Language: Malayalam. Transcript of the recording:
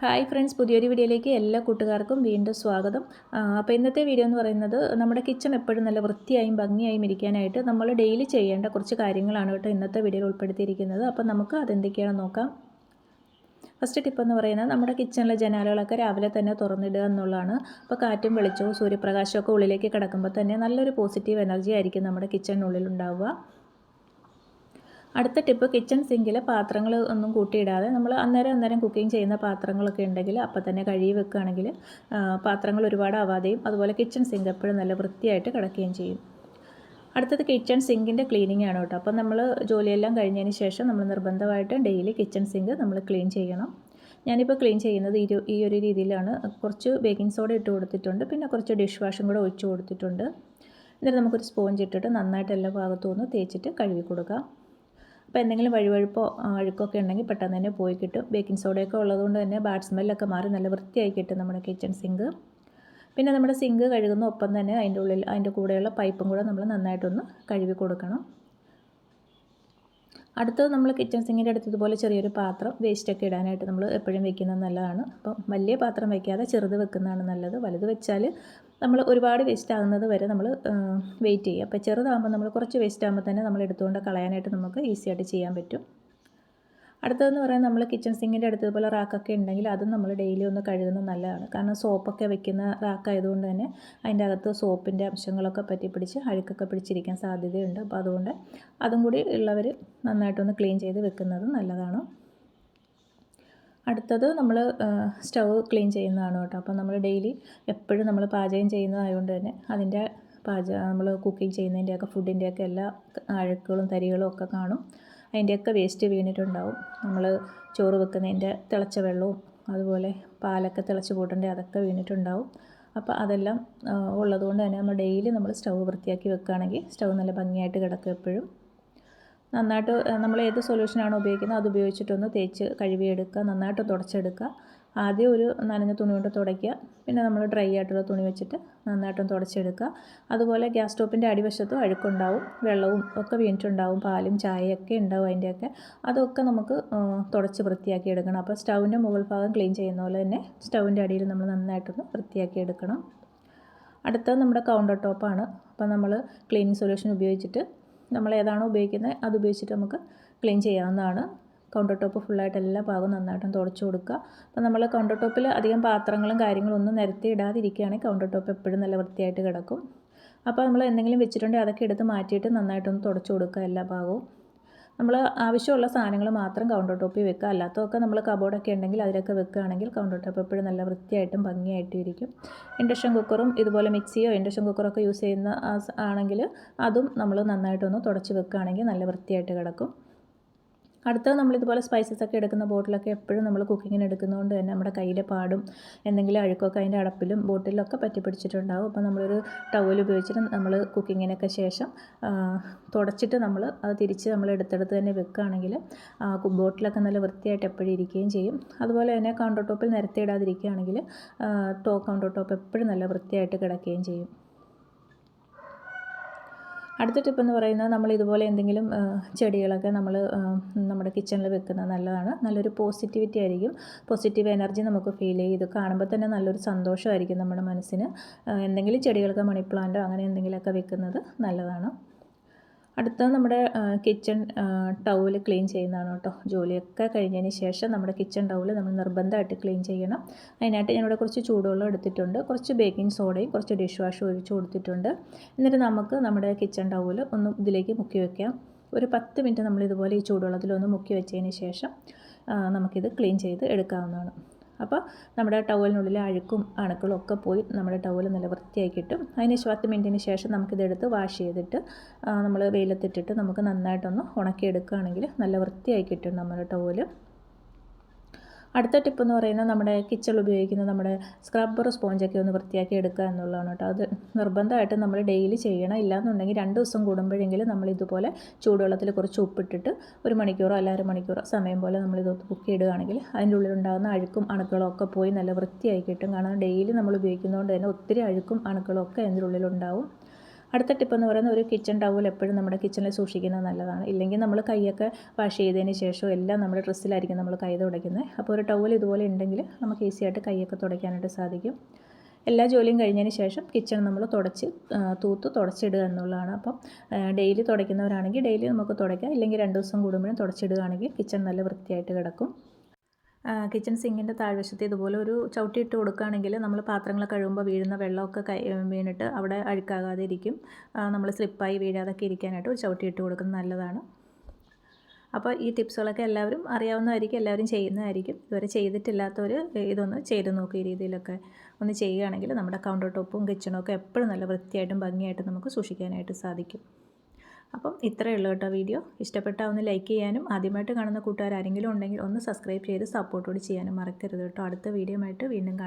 ഹായ് ഫ്രണ്ട്സ് പുതിയൊരു വീഡിയോയിലേക്ക് എല്ലാ കൂട്ടുകാർക്കും വീണ്ടും സ്വാഗതം. അപ്പോൾ ഇന്നത്തെ വീഡിയോ എന്ന് പറയുന്നത് നമ്മുടെ കിച്ചൺ എപ്പോഴും നല്ല വൃത്തിയായും ഭംഗിയായും ഇരിക്കാനായിട്ട് നമ്മൾ ഡെയിലി ചെയ്യേണ്ട കുറച്ച് കാര്യങ്ങളാണ് കേട്ടോ ഇന്നത്തെ വീഡിയോയിൽ ഉൾപ്പെടുത്തിയിരിക്കുന്നത്. അപ്പോൾ നമുക്ക് അതെന്തൊക്കെയാണെന്ന് നോക്കാം. ഫസ്റ്റ് ടിപ്പ് എന്ന് പറയുന്നത് നമ്മുടെ കിച്ചണിലെ ജനാലകളൊക്കെ രാവിലെ തന്നെ തുറന്നിടുക എന്നുള്ളതാണ്. അപ്പോൾ കാറ്റും വെളിച്ചവും സൂര്യപ്രകാശമൊക്കെ ഉള്ളിലേക്ക് കിടക്കുമ്പോൾ തന്നെ നല്ലൊരു പോസിറ്റീവ് എനർജി ആയിരിക്കും നമ്മുടെ കിച്ചണിനുള്ളിൽ ഉണ്ടാവുക. അടുത്ത ടിപ്പ് കിച്ചൺ സിങ്കിൽ പാത്രങ്ങൾ ഒന്നും കൂട്ടിയിടാതെ നമ്മൾ അന്നേരം അന്നേരം കുക്കിംഗ് ചെയ്യുന്ന പാത്രങ്ങളൊക്കെ ഉണ്ടെങ്കിൽ അപ്പം തന്നെ കഴുകി വെക്കുകയാണെങ്കിൽ പാത്രങ്ങൾ ഒരുപാട് ആവാതെയും അതുപോലെ കിച്ചൺ സിങ്ക് എപ്പോഴും നല്ല വൃത്തിയായിട്ട് കിടക്കുകയും ചെയ്യും. അടുത്തത് കിച്ചൺ സിങ്കിന്റെ ക്ലീനിങ് ആണ് കേട്ടോ. അപ്പം നമ്മൾ ജോലിയെല്ലാം കഴിഞ്ഞതിന് ശേഷം നമ്മൾ നിർബന്ധമായിട്ടും ഡെയിലി കിച്ചൺ സിങ്ക് നമ്മൾ ക്ലീൻ ചെയ്യണം. ഞാനിപ്പോൾ ക്ലീൻ ചെയ്യുന്നത് ഈ ഒരു രീതിയിലാണ്. കുറച്ച് ബേക്കിംഗ് സോഡ ഇട്ട് കൊടുത്തിട്ടുണ്ട്. പിന്നെ കുറച്ച് ഡിഷ് വാഷും കൂടെ ഒഴിച്ച് കൊടുത്തിട്ടുണ്ട്. എന്നിട്ട് നമുക്കൊരു സ്പോഞ്ച് ഇട്ടിട്ട് നന്നായിട്ട് എല്ലാ ഭാഗത്തുനിന്ന് തേച്ചിട്ട് കഴുകി കൊടുക്കാം. അപ്പോൾ എന്തെങ്കിലും വഴുവഴുപ്പോ അഴുക്കൊക്കെ ഉണ്ടെങ്കിൽ പെട്ടെന്ന് തന്നെ പോയി കിട്ടും. ബേക്കിംഗ് സോഡയൊക്കെ ഉള്ളതുകൊണ്ട് തന്നെ ബാഡ് സ്മെല്ലൊക്കെ മാറി നല്ല വൃത്തിയായി കിട്ടും നമ്മുടെ കിച്ചൺ സിങ്ക്. പിന്നെ നമ്മുടെ സിങ്ക് കഴുകുന്ന ഒപ്പം തന്നെ അതിന്റെ ഉള്ളിൽ അതിന്റെ കൂടെയുള്ള പൈപ്പും കൂടെ നമ്മൾ നന്നായിട്ടൊന്ന് കഴുകി കൊടുക്കണം. അടുത്തത് നമ്മൾ കിച്ചൺ സിങ്ങിന്റെ അടുത്ത് ഇതുപോലെ ചെറിയൊരു പാത്രം വേസ്റ്റൊക്കെ ഇടാനായിട്ട് നമ്മൾ എപ്പോഴും വെക്കുന്നത് നല്ലതാണ്. അപ്പം വലിയ പാത്രം വയ്ക്കാതെ ചെറുത് വെക്കുന്നതാണ് നല്ലത്. വലുത് വെച്ചാൽ നമ്മൾ ഒരുപാട് വേസ്റ്റ് ആകുന്നത് വരെ നമ്മൾ വെയിറ്റ് ചെയ്യുക. അപ്പോൾ ചെറുതാകുമ്പോൾ നമ്മൾ കുറച്ച് വേസ്റ്റ് ആകുമ്പോൾ തന്നെ നമ്മൾ എടുത്തുകൊണ്ട് കളയാനായിട്ട് നമുക്ക് ഈസി ആയിട്ട് ചെയ്യാൻ പറ്റും. അടുത്തതെന്ന് പറയുന്നത് നമ്മൾ കിച്ചൺ സിങ്ങിന്റെ അടുത്ത് ഇതുപോലെ റാക്കൊക്കെ ഉണ്ടെങ്കിൽ അതും നമ്മൾ ഡെയിലി ഒന്ന് കഴുകുന്നത് നല്ലതാണ്. കാരണം സോപ്പൊക്കെ വെക്കുന്ന റാക്കായതുകൊണ്ട് തന്നെ അതിന്റെ അകത്ത് സോപ്പിന്റെ അംശങ്ങളൊക്കെ പറ്റി പിടിച്ച് അഴുക്കൊക്കെ പിടിച്ചിരിക്കാൻ സാധ്യതയുണ്ട്. അപ്പോൾ അതുകൊണ്ട് അതും കൂടി ഉള്ളവർ നന്നായിട്ടൊന്ന് ക്ലീൻ ചെയ്ത് വെക്കുന്നത് നല്ലതാണ്. അടുത്തത് നമ്മൾ സ്റ്റവ് ക്ലീൻ ചെയ്യുന്നതാണ് കേട്ടോ. അപ്പോൾ നമ്മൾ ഡെയിലി എപ്പോഴും നമ്മൾ പാചകം ചെയ്യുന്നതായതുകൊണ്ട് തന്നെ അതിന്റെ പാചക നമ്മൾ കുക്കിംഗ് ചെയ്യുന്നതിന്റെയൊക്കെ ഫുഡിന്റെയൊക്കെ എല്ലാ അഴുക്കുകളും തരികളും ഒക്കെ കാണും. അതിന്റെയൊക്കെ വേസ്റ്റ് വീണിട്ടുണ്ടാവും. നമ്മൾ ചോറ് വെക്കുന്നതിന്റെ തിളച്ച വെള്ളവും അതുപോലെ പാലൊക്കെ തിളച്ച് പോയിട്ടുണ്ടെങ്കിൽ അതൊക്കെ വീണിട്ടുണ്ടാവും. അപ്പോൾ അതെല്ലാം ഉള്ളതുകൊണ്ട് തന്നെ നമ്മൾ ഡെയിലി നമ്മൾ സ്റ്റൗ വൃത്തിയാക്കി വെക്കുകയാണെങ്കിൽ സ്റ്റൗ നല്ല ഭംഗിയായിട്ട് കിടക്കും എപ്പോഴും. നന്നായിട്ട് നമ്മൾ ഏത് സൊല്യൂഷനാണോ ഉപയോഗിക്കുന്നത് അത് ഉപയോഗിച്ചിട്ടൊന്ന് തേച്ച് കഴുകിയെടുക്കുക നന്നായിട്ട് തുടച്ചെടുക്കുക. ആദ്യം ഒരു നനഞ്ഞ തുണി കൊണ്ട് തുടയ്ക്കുക. പിന്നെ നമ്മൾ ഡ്രൈ ആയിട്ടുള്ള തുണി വെച്ചിട്ട് നന്നായിട്ടും തുടച്ചെടുക്കുക. അതുപോലെ ഗ്യാസ് സ്റ്റോപ്പിന്റെ അടിവശത്തും അഴുക്കുണ്ടാവും വെള്ളവും ഒക്കെ വീണിട്ടുണ്ടാവും പാലും ചായയൊക്കെ ഉണ്ടാവും അതിന്റെയൊക്കെ. അതൊക്കെ നമുക്ക് തുടച്ച് വൃത്തിയാക്കി എടുക്കണം അപ്പോൾ സ്റ്റൗവിന്റെ മുകൾ ഭാഗം ക്ലീൻ ചെയ്യുന്ന പോലെ തന്നെ സ്റ്റൗവിന്റെ അടിയിൽ നമ്മൾ നന്നായിട്ടൊന്ന് വൃത്തിയാക്കി എടുക്കണം അടുത്തത് നമ്മുടെ കൗണ്ടർ ടോപ്പാണ് അപ്പോൾ നമ്മൾ ക്ലീനിങ് സൊല്യൂഷൻ ഉപയോഗിച്ചിട്ട് നമ്മൾ ഏതാണോ ഉപയോഗിക്കുന്നത് അത് ഉപയോഗിച്ചിട്ട് നമുക്ക് ക്ലീൻ ചെയ്യാവുന്നതാണ്. കൗണ്ടർ ടോപ്പ് ഫുള്ളായിട്ട് എല്ലാ ഭാഗവും നന്നായിട്ടും തുടച്ചു കൊടുക്കുക. അപ്പോൾ നമ്മൾ കൗണ്ടർ ടോപ്പിൽ അധികം പാത്രങ്ങളും കാര്യങ്ങളും ഒന്നും നിരത്തി ഇടാതിരിക്കുകയാണെങ്കിൽ കൗണ്ടർ ടോപ്പ് എപ്പോഴും നല്ല വൃത്തിയായിട്ട് കിടക്കും. അപ്പോൾ നമ്മൾ എന്തെങ്കിലും വെച്ചിട്ടുണ്ടെങ്കിൽ അതൊക്കെ എടുത്ത് മാറ്റിയിട്ട് നന്നായിട്ടൊന്ന് തുടച്ചു കൊടുക്കുക എല്ലാ ഭാഗവും. നമ്മൾ ആവശ്യമുള്ള സാധനങ്ങൾ മാത്രം കൗണ്ടർ ടോപ്പിൽ വെക്കുക. അല്ലാത്തതൊക്കെ നമ്മൾ കബോർഡൊക്കെ ഉണ്ടെങ്കിൽ അതിലൊക്കെ വെക്കുകയാണെങ്കിൽ കൗണ്ടർ ടോപ്പ് എപ്പോഴും നല്ല വൃത്തിയായിട്ടും ഭംഗിയായിട്ടും ഇരിക്കും. ഇൻഡക്ഷൻ കുക്കറും ഇതുപോലെ മിക്സിയോ ഇൻഡക്ഷൻ കുക്കറൊക്കെ യൂസ് ചെയ്യുന്ന ആണെങ്കിൽ അതും നമ്മൾ നന്നായിട്ടൊന്ന് തുടച്ച് വെക്കുകയാണെങ്കിൽ നല്ല വൃത്തിയായിട്ട് കിടക്കും. അടുത്തത് നമ്മളിതുപോലെ സ്പൈസസ് ഒക്കെ എടുക്കുന്ന ബോട്ടിലൊക്കെ എപ്പോഴും നമ്മൾ കുക്കിങ്ങിന് എടുക്കുന്നതുകൊണ്ട് തന്നെ നമ്മുടെ കയ്യിലെ പാടും എന്തെങ്കിലും അഴുക്കൊക്കെ അതിന്റെ അടപ്പിലും ബോട്ടിലൊക്കെ പറ്റി പിടിച്ചിട്ടുണ്ടാവും. അപ്പോൾ നമ്മളൊരു ടവൽ ഉപയോഗിച്ചിട്ട് നമ്മൾ കുക്കിങ്ങിനൊക്കെ ശേഷം തുടച്ചിട്ട് നമ്മൾ അത് തിരിച്ച് നമ്മൾ എടുത്തെടുത്ത് തന്നെ വെക്കുകയാണെങ്കിൽ ബോട്ടിലൊക്കെ നല്ല വൃത്തിയായിട്ട് എപ്പോഴും ഇരിക്കുകയും ചെയ്യും. അതുപോലെ തന്നെ കൗണ്ടർ ടോപ്പിൽ നിരത്തിയിടാതിരിക്കുകയാണെങ്കിൽ ടോ കൗണ്ടർ ടോപ്പ് എപ്പോഴും നല്ല വൃത്തിയായിട്ട് കിടക്കുകയും ചെയ്യും. അടുത്ത ടിപ്പ് എന്ന് പറയുന്നത് നമ്മൾ ഇതുപോലെ എന്തെങ്കിലും ചെടികളൊക്കെ നമ്മൾ നമ്മുടെ കിച്ചണിൽ വെക്കുന്നത് നല്ലതാണ്. നല്ലൊരു പോസിറ്റിവിറ്റി ആയിരിക്കും. പോസിറ്റീവ് എനർജി നമുക്ക് ഫീൽ ചെയ്യും. ഇത് കാണുമ്പോൾ തന്നെ നല്ലൊരു സന്തോഷമായിരിക്കും നമ്മുടെ മനസ്സിന്. എന്തെങ്കിലും ചെടികൾക്ക് മണി പ്ലാന്റോ അങ്ങനെ എന്തെങ്കിലുമൊക്കെ വെക്കുന്നത് നല്ലതാണ്. അടുത്തത് നമ്മുടെ കിച്ചൺ ടൗൽ ക്ലീൻ ചെയ്യുന്നതാണ് കേട്ടോ. ജോലിയൊക്കെ കഴിഞ്ഞതിന് ശേഷം നമ്മുടെ കിച്ചൺ ടൗൽ നമ്മൾ നിർബന്ധമായിട്ട് ക്ലീൻ ചെയ്യണം. അതിനായിട്ട് ഞാനിവിടെ കുറച്ച് ചൂടുവെള്ളം എടുത്തിട്ടുണ്ട്. കുറച്ച് ബേക്കിംഗ് സോഡയും കുറച്ച് ഡിഷ് വാഷും ഒഴിച്ച് കൊടുത്തിട്ടുണ്ട്. എന്നിട്ട് നമുക്ക് നമ്മുടെ കിച്ചൺ ടൗൽ ഒന്ന് ഇതിലേക്ക് മുക്കി വയ്ക്കാം ഒരു പത്ത് മിനിറ്റ് നമ്മൾ ഇതുപോലെ ഈ ചൂടുവെള്ളത്തിലൊന്ന് മുക്കി വെച്ചതിന് ശേഷം നമുക്കിത് ക്ലീൻ ചെയ്ത് എടുക്കാവുന്നതാണ്. അപ്പോൾ നമ്മുടെ ടവലിനുള്ളിലെ അഴുക്കും അണുക്കളും ഒക്കെ പോയി നമ്മുടെ ടവൽ നല്ല വൃത്തിയായി കിട്ടും അതിന് പത്ത് മിനിറ്റിന് ശേഷം നമുക്കിതെടുത്ത് വാഷ് ചെയ്തിട്ട് നമ്മൾ വെയിലത്തിട്ടിട്ട് നമുക്ക് നന്നായിട്ടൊന്ന് ഉണക്കിയെടുക്കുകയാണെങ്കിൽ നല്ല വൃത്തിയായി കിട്ടും നമ്മുടെ ടവൽ അടുത്ത ടിപ്പ് എന്ന് പറയുന്നത് നമ്മുടെ കിച്ചണിൽ ഉപയോഗിക്കുന്ന നമ്മുടെ സ്ക്രബ്ബർ സ്പോഞ്ചൊക്കെ ഒന്ന് വൃത്തിയാക്കി എടുക്കുക എന്നുള്ളതാണ് കേട്ടോ. അത് നിർബന്ധമായിട്ടും നമ്മൾ ഡെയിലി ചെയ്യണം. ഇല്ലാന്നുണ്ടെങ്കിൽ രണ്ട് ദിവസം കൂടുമ്പോഴെങ്കിലും നമ്മൾ ഇതുപോലെ ചൂടുവെള്ളത്തിൽ കുറച്ച് ഉപ്പിട്ടിട്ട് ഒരു മണിക്കൂറോ അല്ല മണിക്കൂറോ സമയം പോലെ നമ്മൾ ഇത് കുക്ക് ഇടുകയാണെങ്കിൽ അതിന്റെ ഉള്ളിലുണ്ടാകുന്ന അഴുക്കും അണുക്കളും ഒക്കെ പോയി നല്ല വൃത്തിയായി കിട്ടും. കാരണം ഡെയിലി നമ്മൾ ഉപയോഗിക്കുന്നതുകൊണ്ട് തന്നെ ഒത്തിരി അഴുക്കും അണുക്കളും ഒക്കെ അതിന്റെ ഉള്ളിലുണ്ടാവും അടുത്ത ടിപ്പ് എന്ന് പറയുന്നത് ഒരു കിച്ചൺ ടവൽ എപ്പോഴും നമ്മുടെ കിച്ചണിൽ സൂക്ഷിക്കുന്നത് നല്ലതാണ്. ഇല്ലെങ്കിൽ നമ്മൾ കൈയൊക്കെ വാഷ് ചെയ്തതിന് ശേഷം എല്ലാം നമ്മുടെ ഡ്രസ്സിലായിരിക്കും നമ്മൾ കൈ തുടയ്ക്കുന്നത്. അപ്പോൾ ഒരു ടവൽ ഇതുപോലെ ഉണ്ടെങ്കിൽ നമുക്ക് ഈസി ആയിട്ട് കൈയൊക്കെ തുടയ്ക്കാനായിട്ട് സാധിക്കും. എല്ലാ ജോലിയും കഴിഞ്ഞതിന് ശേഷം കിച്ചൺ നമ്മൾ തുടച്ച് തൂത്ത് തുടച്ചിടുക എന്നുള്ളതാണ്. അപ്പം ഡെയിലി തുടയ്ക്കുന്നവരാണെങ്കിൽ ഡെയിലി നമുക്ക് തുടയ്ക്കാം. ഇല്ലെങ്കിൽ രണ്ട് ദിവസം കൂടുമ്പോഴും തുടച്ചിടുകയാണെങ്കിൽ കിച്ചൺ നല്ല വൃത്തിയായിട്ട് കിടക്കും. കിച്ചൺ സിങ്കിന്റെ താഴ്വശത്ത് ഇതുപോലെ ഒരു ചവിട്ടി ഇട്ട് കൊടുക്കുകയാണെങ്കിൽ നമ്മൾ പാത്രങ്ങൾ കഴുകുമ്പോൾ വീഴുന്ന വെള്ളമൊക്കെ കൈ വീണിട്ട് അവിടെ അഴുക്കാകാതെ ഇരിക്കും. നമ്മൾ സ്ലിപ്പായി വീഴാതൊക്കെ ഇരിക്കാനായിട്ട് ഒരു ചവിട്ടി ഇട്ട് കൊടുക്കുന്നത് നല്ലതാണ്. അപ്പോൾ ഈ ടിപ്സുകളൊക്കെ എല്ലാവരും അറിയാവുന്നതായിരിക്കും എല്ലാവരും ചെയ്യുന്നതായിരിക്കും. ഇതുവരെ ചെയ്തിട്ടില്ലാത്തവർ ഇതൊന്ന് ചെയ്ത് നോക്കുക ഈ രീതിയിലൊക്കെ ഒന്ന് ചെയ്യുകയാണെങ്കിൽ നമ്മുടെ കൗണ്ടർ ടോപ്പും കിച്ചണും ഒക്കെ എപ്പോഴും നല്ല വൃത്തിയായിട്ടും ഭംഗിയായിട്ടും നമുക്ക് സൂക്ഷിക്കാനായിട്ട് സാധിക്കും. അപ്പം ഇത്രയേ ഉള്ളൂ കേട്ടോ വീഡിയോ. ഇഷ്ടപ്പെട്ടാൽ ഒന്ന് ലൈക്ക് ചെയ്യാനും ആദ്യമായിട്ട് കാണുന്ന കൂട്ടുകാർ ആരെങ്കിലും ഉണ്ടെങ്കിൽ ഒന്ന് സബ്സ്ക്രൈബ് ചെയ്ത് സപ്പോർട്ടോട് ചെയ്യാനും മറക്കരുത് കേട്ടോ. അടുത്ത വീഡിയോ ആയിട്ട് വീണ്ടും കാണാം.